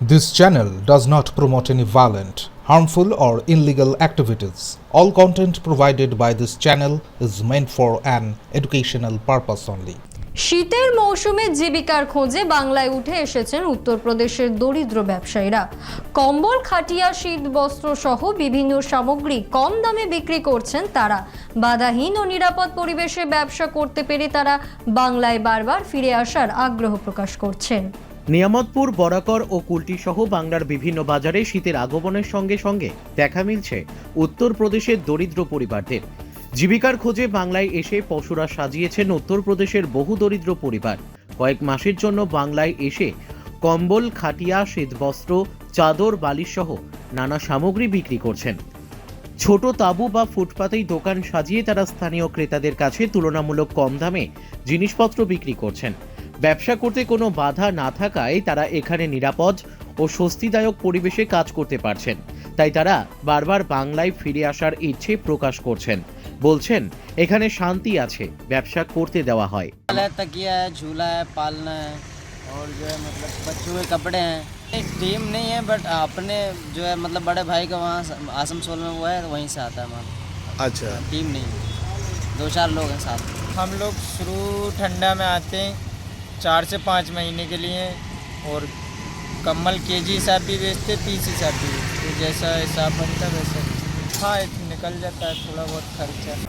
This channel does not promote any violent, harmful, or illegal activities. All content provided by this channel is meant for an educational purpose only. শীতের মৌসুমে জীবিকার খোঁজে বাংলায় উঠে এসেছেন উত্তরপ্রদেশের দরিদ্র ব্যবসায়ীরা কম্বল খাটিয়া শীত বস্ত্র সহ বিভিন্ন সামগ্রী কম দামে বিক্রি করছেন তারা বাধাহীন ও নিরাপদ পরিবেশে ব্যবসা করতে পেরে তারা বাংলায় বারবার ফিরে আসার আগ্রহ প্রকাশ করছেন নিয়ামতপুর, বরাকর ও কুলটি সহ বাংলার বিভিন্ন বাজারে শীতের আগমনের সঙ্গে সঙ্গে দেখা মিলছে উত্তরপ্রদেশের দরিদ্র পরিবারদের। জীবিকার খোঁজে বাংলায় এসে পশুরা সাজিয়েছেন উত্তরপ্রদেশের বহু দরিদ্র পরিবার। কয়েক মাসের জন্য বাংলায় এসে কম্বল, খাটিয়া শীতবস্ত্র চাদর, বালিশ সহ নানা সামগ্রী বিক্রি করছেন। ছোট তাঁবু বা ফুটপাতেই দোকান সাজিয়ে তারা স্থানীয় ক্রেতাদের কাছে তুলনামূলক কম দামে জিনিসপত্র বিক্রি করছেন। ব্যবসা করতে কোনো বাধা না থাকায় তারা এখানে নিরাপদ ও স্বস্তিদায়ক পরিবেশে কাজ করতে পারছেন তাই তারা বারবার বাংলায় ফিরে আসার ইচ্ছে প্রকাশ করছেন বলছেন এখানে শান্তি আছে ব্যবসা করতে দেওয়া হয় है तकिया है झूला है पालना है और जो है मतलब बच्चों के कपड़े हैं एक टीम नहीं है बट अपने जो है मतलब बड़े भाई का वहाँ आसनसोल में हुआ है तो वहीं से आता है वहाँ अच्छा टीम नहीं है दो चार लोग हैं साथ में हम लोग शुरू ठंडा में आते हैं चार से पाँच महीने के लिए और कम्बल के जी हिसाब भी बेचते, पीस हिसाब भी बेचते। जैसा हिसाब बनता वैसा। हाँ निकल जाता है, थोड़ा बहुत खर्चा।